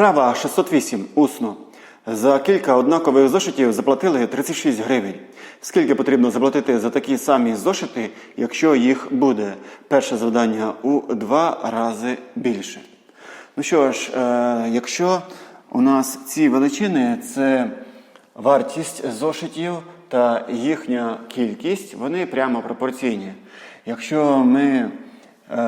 Вправа 608. Усно. За кілька однакових зошитів заплатили 36 гривень. Скільки потрібно заплатити за такі самі зошити, якщо їх буде? Перше завдання у два рази більше. Ну що ж, е, якщо у нас ці величини це вартість зошитів та їхня кількість, вони прямо пропорційні. Якщо ми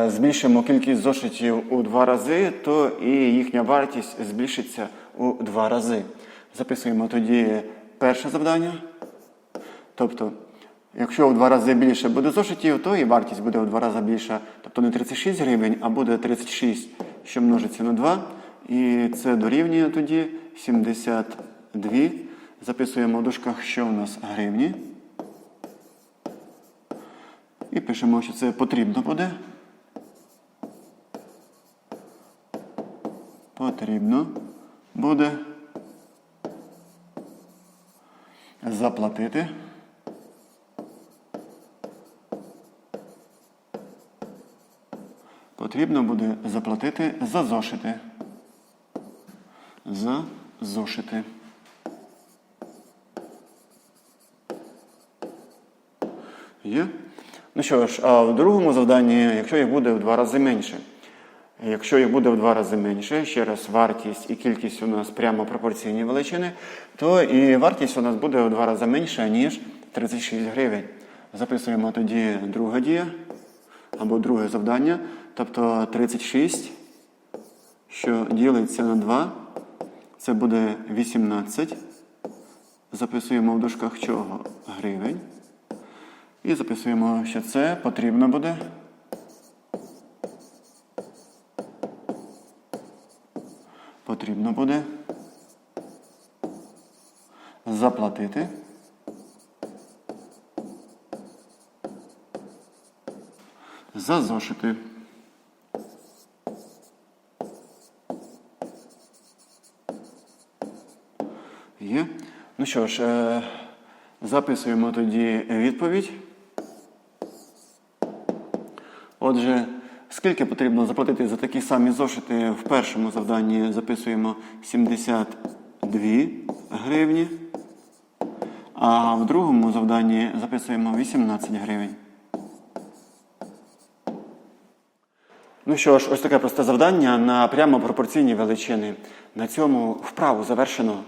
збільшимо кількість зошитів у два рази, то і їхня вартість збільшиться у два рази. Записуємо тоді перше завдання. Тобто, якщо в два рази більше буде зошитів, то і вартість буде в два рази більша. Тобто не 36 гривень, а буде 36, що множиться на 2. І це дорівнює тоді 72. Записуємо в дужках, що у нас гривні. І пишемо, що це потрібно буде. Потрібно буде заплатити. Потрібно буде заплатити за зошити. За зошити. Є? Ну що ж, а в другому завданні, якщо їх буде в два рази менше. Якщо їх буде в два рази менше, ще раз вартість і кількість у нас прямо пропорційні величини, то і вартість у нас буде в два рази менша, ніж 36 гривень. Записуємо тоді друга дія або друге завдання. Тобто 36, що ділиться на 2, це буде 18. Записуємо в дужках чого гривень. І записуємо, що це потрібно буде. Потрібно буде заплатити. За зошити. Є. Ну що ж, е, записуємо тоді відповідь. Отже, скільки потрібно заплатити за такі самі зошити в першому завданні записуємо 72 гривні, а в другому завданні записуємо 18 гривень. Ну що ж, ось таке просте завдання на прямо пропорційні величини. На цьому вправу завершено.